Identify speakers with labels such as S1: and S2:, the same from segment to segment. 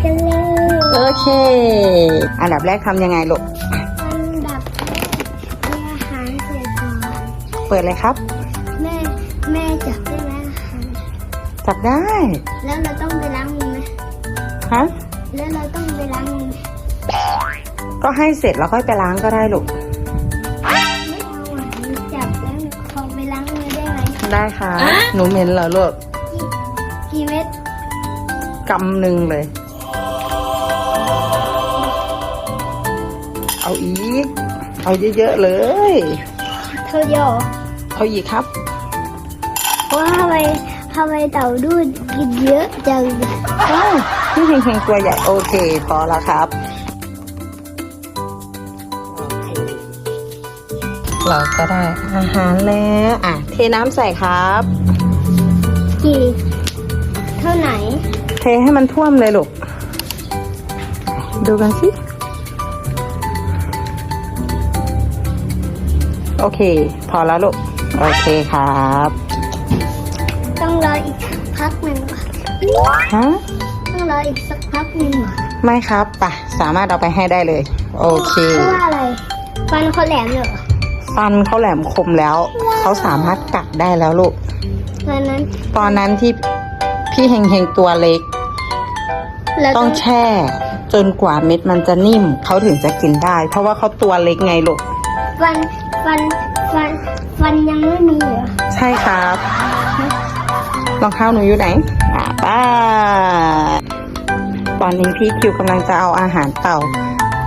S1: เค อันดับแรกทำยังไงลูก
S2: อันดับแรกให้อาหารเสร็จก่อน
S1: เปิดเลยครับ
S2: แม่แม่จับได้ไหมอาหาร
S1: จับได้
S2: แล้วเราต้องไปล้างมือไหม
S1: ฮะ
S2: แล้วเราต้องไปล้างมือไหม
S1: ก็ให้เสร็จแล้วค่อยไปล้างก็ได้ลูก
S2: ไม่เอาอะหนูจับแล้วหนูขอไปล้างมือได้ไหม
S1: ได้ค่ะ หนูเหม็นเหรอลูก
S2: กี่กี่เม็ด
S1: กำหนึ่งเลย เอาอีก เอาเยอะๆเลย
S2: เธอเดียวเหรอ
S1: เอาอีกครับ
S2: ว่าทำไมทำไมเต่าดูดกินเยอะจัง
S1: อ้าวพี่เฮงๆตัวใหญ่โอเค พอแล้วครับ เราก็ได้อาหารแล้วอะเทน้ำใส่ครับ
S2: กี่เท่าไหน
S1: เทให้มันท่วมเลยลูก ดูกันสิ โอเค พอแล้วลูก โอเคครับ
S2: ต้องรออีกสักพักหนึ่งว่ะ
S1: ฮะ
S2: ต้องรออีกสักพักหนึ่งว่ะ
S1: ไม่ครับป่ะสามารถเอาไปให้ได้เลย โอเค
S2: เพราะว่าอะไรฟันเขาแหลมเหรอ
S1: ฟันเขาแหลมคมแล้ว เขาสามารถกัดได้แล้วลูก
S2: ตอนนั้น
S1: ตอนนั้นที่พี่เฮงเฮงตัวเล็ก
S2: เรา
S1: ต้
S2: ต้
S1: อ
S2: องง
S1: แช่ จนกว่าเม็ดมันจะนิ่ม เขาถึงจะกินได้ เพราะว่าเขาตัวเล็กไงลูก
S2: ฟัน ฟันฟันฟันยังไม่มีเหรอ
S1: ใช่ครับรองเท้าหนูอยู่ไหนอ่าป้าตอนนี้พี่คิวกำลังจะเอาอาหารเต่า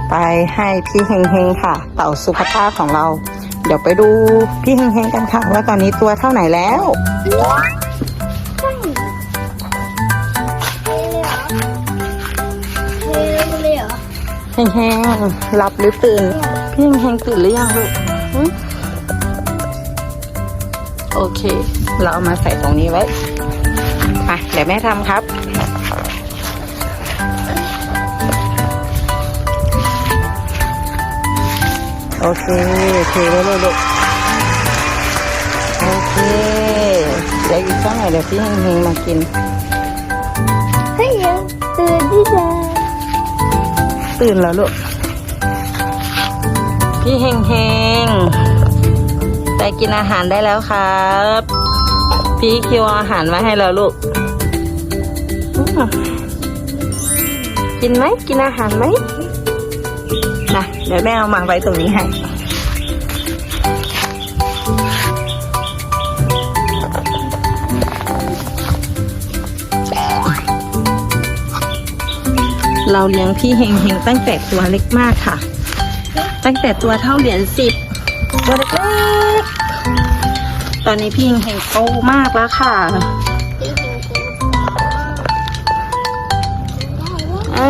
S1: ไปให้พี่เฮงเฮงค่ะ เต่าสุภาพาของเรา เดี๋ยวไปดูพี่เฮงเฮงกันค่ะ ว่าตอนนี้ตัวเท่าไหนแล้ว
S2: ใช่เฮ้ยเลยเหรอ
S1: เฮงเฮงหลับหรือตื่น พี่เฮงเฮงตื่นหรือยังลูกหึ โอเค เราเอามาใส่ตรงนี้ไว้อะเดี๋ยวแม่ทำครับโอเคเทไว้เลยลูกโอเคเดี๋ยวอีกสักหน่อยเดี๋ยวพี่เฮงเฮงมากิน
S2: เฮ้ยยังตื่นที่จะ
S1: ตื่นแล้วลูก พี่เฮงเฮงไปกินอาหารได้แล้วครับ พี่คิวอาหารมาให้แล้วลูก กินไหมกินอาหารไหมนะเดี๋ยวแม่เอามาไว้ตรงนี้ให้เราเลี้ยงพี่เฮงเฮงตั้งแต่ตัวเล็กมากค่ะ ตั้งแต่ตัวเท่าเหรียญสิบตัวเล็กๆตอนนี้พี่เฮงเฮงโตมากแล้วค่ะ
S2: ตีหิงหิง
S1: อ่า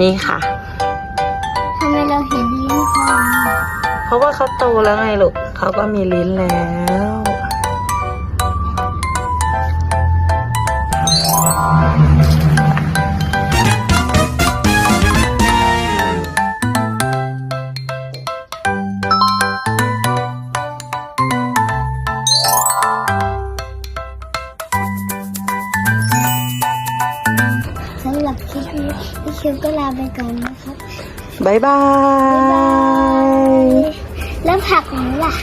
S1: นี่ค่ะ
S2: ทำไมเราเห็นลิ้นเขา
S1: เพราะว่าเขาโตแล้วไงลูกเขาก็มีลิ้นแล้ว
S2: คิวก็ลาไปก่อนนะครับ
S1: บายบาย
S2: แล้วผักหนูล่ะ